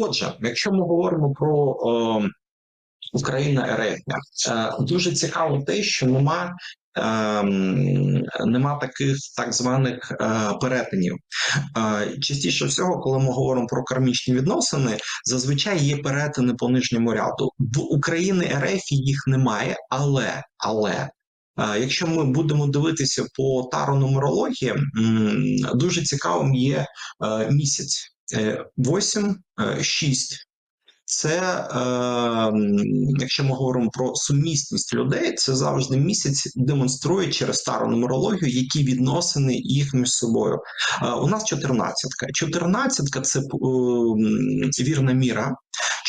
Отже, якщо ми говоримо про е, Україна РФ, е, дуже цікаво те, що нема. Ем, нема таких так званих е, перетинів. Е, частіше всього, коли ми говоримо про кармічні відносини, зазвичай є перетини по нижньому ряду. В України РФ їх немає, але але. Е, якщо ми будемо дивитися по таро нумерології, дуже цікавим є місяць. 8, е, 6. Е, це, е, якщо ми говоримо про сумісність людей, це завжди місяць демонструє через стару нумерологію, які відносини їх між собою. У нас 14-ка. 14-ка – це е, вірна міра.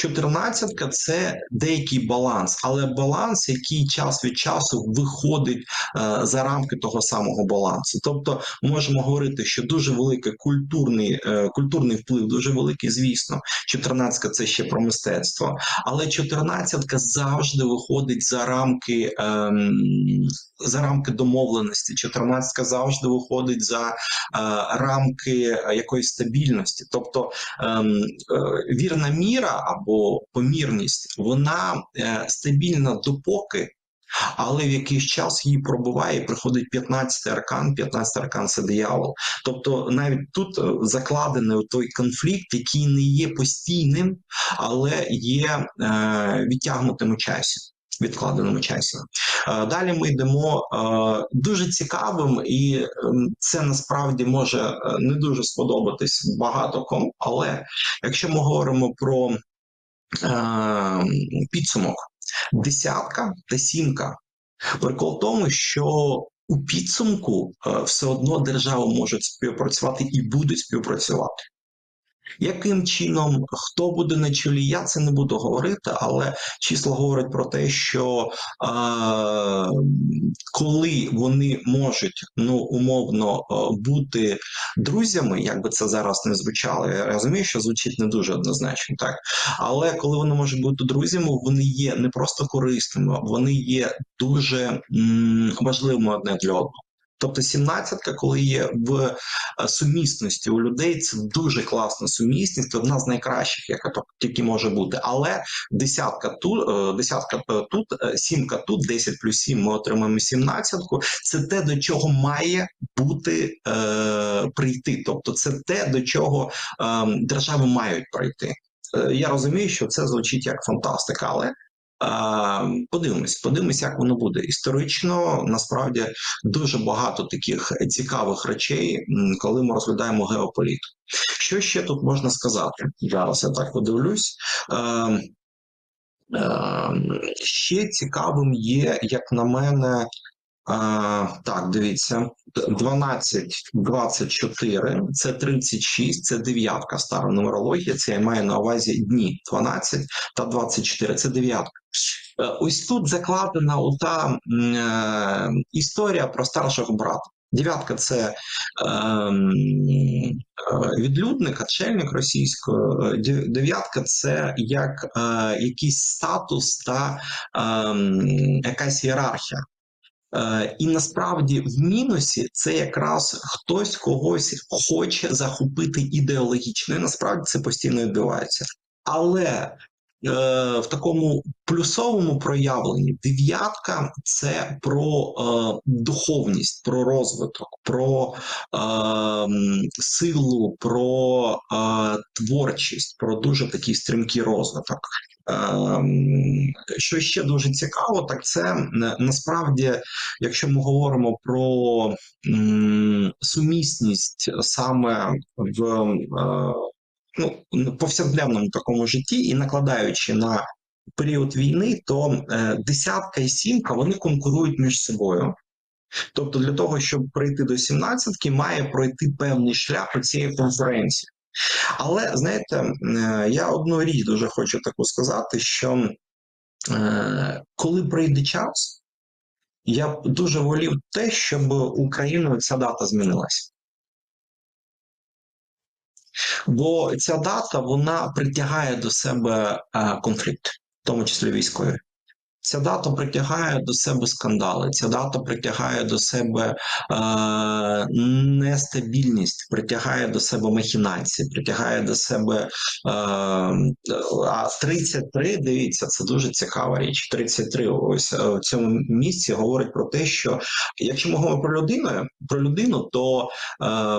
14-ка – це деякий баланс, але баланс, який час від часу виходить е, за рамки того самого балансу. Тобто, можемо говорити, що дуже великий культурний е, культурний вплив, дуже великий, звісно. 14-ка – це ще про мистецтво, але 14-ка завжди виходить за рамки. Е, за рамки домовленості, 14 завжди виходить за е, рамки якоїсь стабільності, тобто е, е, вірна міра або помірність, вона е, стабільна допоки. Але в якийсь час її пробуває, і приходить 15 аркан, 15 аркан це диявол. Тобто навіть тут е, закладений той конфлікт, який не є постійним, але є е, відтягнутим у часі відкладеному часі. Е, далі ми йдемо е, дуже цікавим, і ем, це насправді може е, не дуже сподобатись багато кому. Але якщо ми говоримо про підсумок, десятка та сімка, прикол в тому, що у підсумку все одно держава може співпрацювати і будуть співпрацювати. Яким чином хто буде на чолі? Я це не буду говорити, але число говорить про те, що е, коли вони можуть ну умовно бути друзями, як би це зараз не звучало, я розумію, що звучить не дуже однозначно, так але коли вони можуть бути друзями, вони є не просто корисними, вони є дуже м, важливими одне для одного. Тобто сімнадцятка, коли є в е, сумісності у людей, це дуже класна сумісність, одна з найкращих, яка тільки може бути. Але десятка тут, е, десятка е, тут, сімка тут, 10 плюс 7 ми отримаємо сімнадцятку. Це те, до чого має бути е, прийти. Тобто, це те, до чого е, держави мають пройти. Я розумію, що це звучить як фантастика, але Подивимось, подивимось, як воно буде історично. Насправді дуже багато таких цікавих речей, коли ми розглядаємо геополітику. Що ще тут можна сказати? Зараз я так подивлюсь. Ще цікавим є, як на мене, Так, дивіться, 12, 24, це 36, це дев'ятка стара нумерологія. Це я маю на увазі дні 12 та 24, Це дев'ятка. Е, ось тут закладена ота е, історія про старшого брата. Дев'ятка це ем, е, відлюдник, отшельник російського. Дев'ятка це як е, якийсь статус та е, якась ієрархія. Е, і насправді в мінусі це якраз хтось когось хоче захопити ідеологічно. І насправді це постійно відбувається. Але в такому плюсовому проявленні дев'ятка це про е, духовність, про розвиток, про е, силу, про е, творчість, про дуже такий стрімкий розвиток. Ем, що ще дуже цікаво, так це насправді, якщо ми говоримо про сумісність саме в е, ну, повсякденному такому житті і накладаючи на період війни, то е, десятка і сімка вони конкурують між собою. Тобто, для того, щоб прийти до сімнадцятки, має пройти певний шлях у цієї конференції. Але знаєте, е, я одну річ дуже хочу таку сказати, що е, коли прийде час, я дуже волів те, щоб Україною ця дата змінилася. Бо ця дата вона притягає до себе е, конфлікт, в тому числі військовий. Ця дата притягає до себе скандали, ця дата притягає до себе е, нестабільність, притягає до себе махінації, притягає до себе е, а 33, дивіться, це дуже цікава річ. 33 ось е, в цьому місці говорить про те, що якщо ми говоримо про людину, про людину, то е,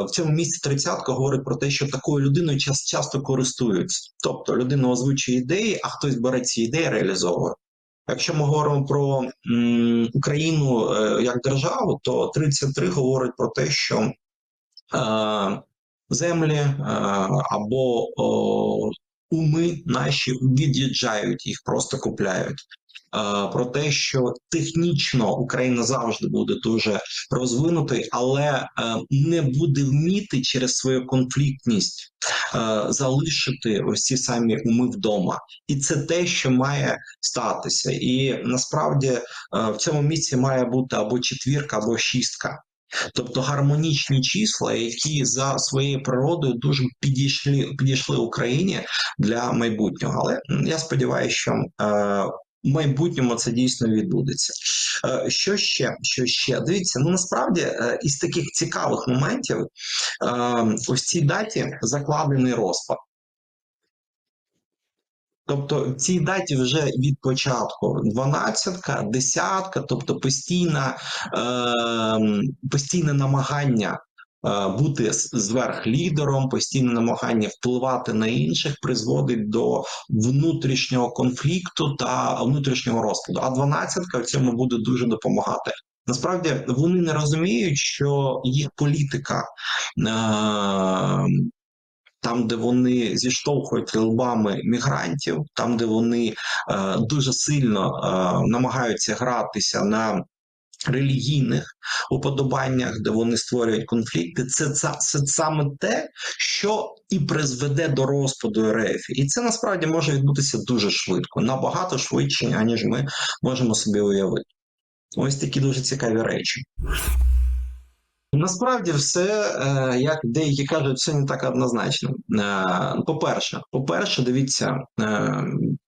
в цьому місці тридцятка говорить про те, що такою людиною час, часто користуються. Тобто людина озвучує ідеї, а хтось бере ці ідеї, реалізовує. Якщо ми говоримо про м, Україну е, як державу, то 33 говорить про те, що е, землі е, або о, уми наші від'їжджають, їх просто купляють. Про те, що технічно Україна завжди буде дуже розвинутою, але е, не буде вміти через свою конфліктність е, залишити ось самі уми вдома, і це те, що має статися. І насправді е, в цьому місці має бути або четвірка, або шістка. Тобто гармонічні числа, які за своєю природою дуже підійшли підійшли Україні для майбутнього. Але я сподіваюся, що е, в майбутньому це дійсно відбудеться. Е, Що ще? Що ще? Дивіться, ну насправді е, із таких цікавих моментів е, ось цій даті закладений розпад. Тобто в цій даті вже від початку 12, десятка, тобто постійна, е, постійне намагання бути з- зверхлідером, постійне намагання впливати на інших призводить до внутрішнього конфлікту та внутрішнього розпаду. А 12 в цьому буде дуже допомагати. Насправді вони не розуміють, що їх політика. Е, там, де вони зіштовхують лбами мігрантів, там, де вони е, дуже сильно е, намагаються гратися на релігійних уподобаннях, де вони створюють конфлікти, це, це, це саме те, що і призведе до розпаду РФ. І це насправді може відбутися дуже швидко, набагато швидше, аніж ми можемо собі уявити. Ось такі дуже цікаві речі. Насправді все, е, як деякі кажуть, все не так однозначно. Е, По-перше, по-перше, дивіться, е,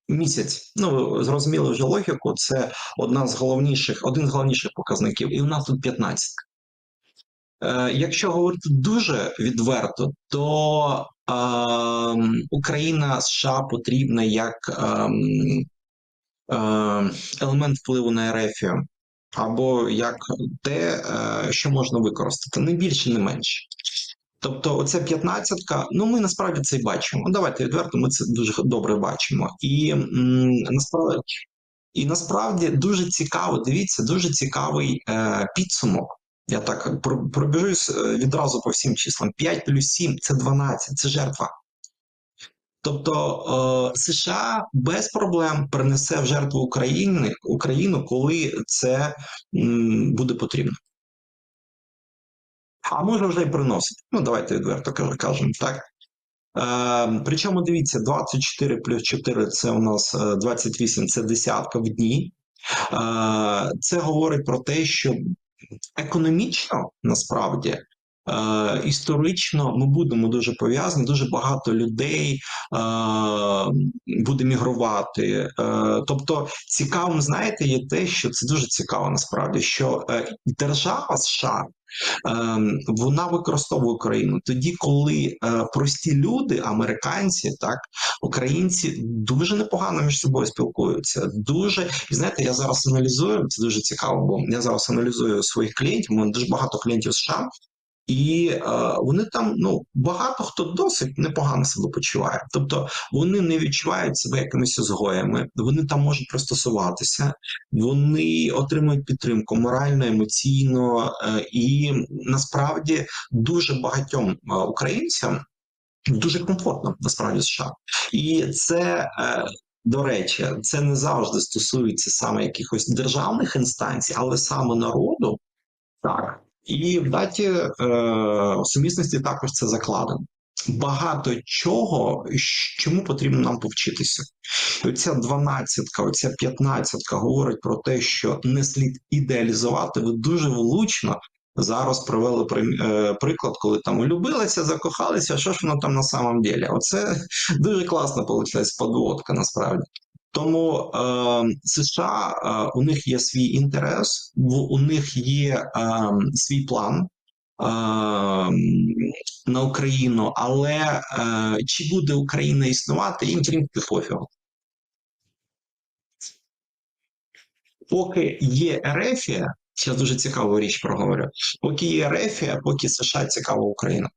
місяць. Ну, ви зрозуміли вже логіку, це одна з головніших, один з головніших показників, і у нас тут 15. Е, Якщо говорити дуже відверто, то е, Україна США потрібна як е, е, елемент впливу на Ерефію або як те, е, що можна використати, не більше, не менше. Тобто, оця п'ятнадцятка, ну ми насправді це бачимо. Давайте відверто, ми це дуже добре бачимо. І м, насправді, і насправді дуже цікаво, дивіться, дуже цікавий е, підсумок. Я так про- пробіжусь е, відразу по всім числам. 5 плюс 7 – це 12, це жертва. Тобто е, США без проблем принесе в жертву України Україну, коли це буде потрібно. А може вже й приносить. Ну, давайте відверто кажемо, так. Е, причому дивіться, 24 плюс 4 це у нас е, 28, це десятка в дні. Е, це говорить про те, що економічно насправді. Е, історично ми будемо дуже пов'язані. Дуже багато людей е, буде мігрувати. Е, тобто, цікавим, знаєте, є те, що це дуже цікаво насправді, що держава США. Вона використовує Україну тоді, коли прості люди, американці, так українці дуже непогано між собою спілкуються. Дуже і знаєте, я зараз аналізую це дуже цікаво, бо я зараз аналізую своїх клієнтів. Мене дуже багато клієнтів США. І е, вони там ну багато хто досить непогано себе почуває. Тобто вони не відчувають себе якимись ізгоями, вони там можуть пристосуватися, вони отримують підтримку морально, емоційно, е, і насправді дуже багатьом е, українцям дуже комфортно насправді США. І це. Е, до речі, це не завжди стосується саме якихось державних інстанцій, але саме народу, так. І в даті е, сумісності також це закладено. Багато чого, чому потрібно нам повчитися. Оця дванадцятка, оця п'ятнадцятка говорить про те, що не слід ідеалізувати. Ви дуже влучно зараз провели е, приклад, коли там улюбилися, закохалися. Що ж воно там на самом деле? Оце дуже класна вийшла подводка, насправді. Тому е, США е, у них є свій інтерес, у них є е, свій план е, на Україну, але е, чи буде Україна існувати, їм принципі пофігу. Поки є Ерефія, я дуже цікаву річ проговорю. Поки є Ерефія, поки США цікава Україна.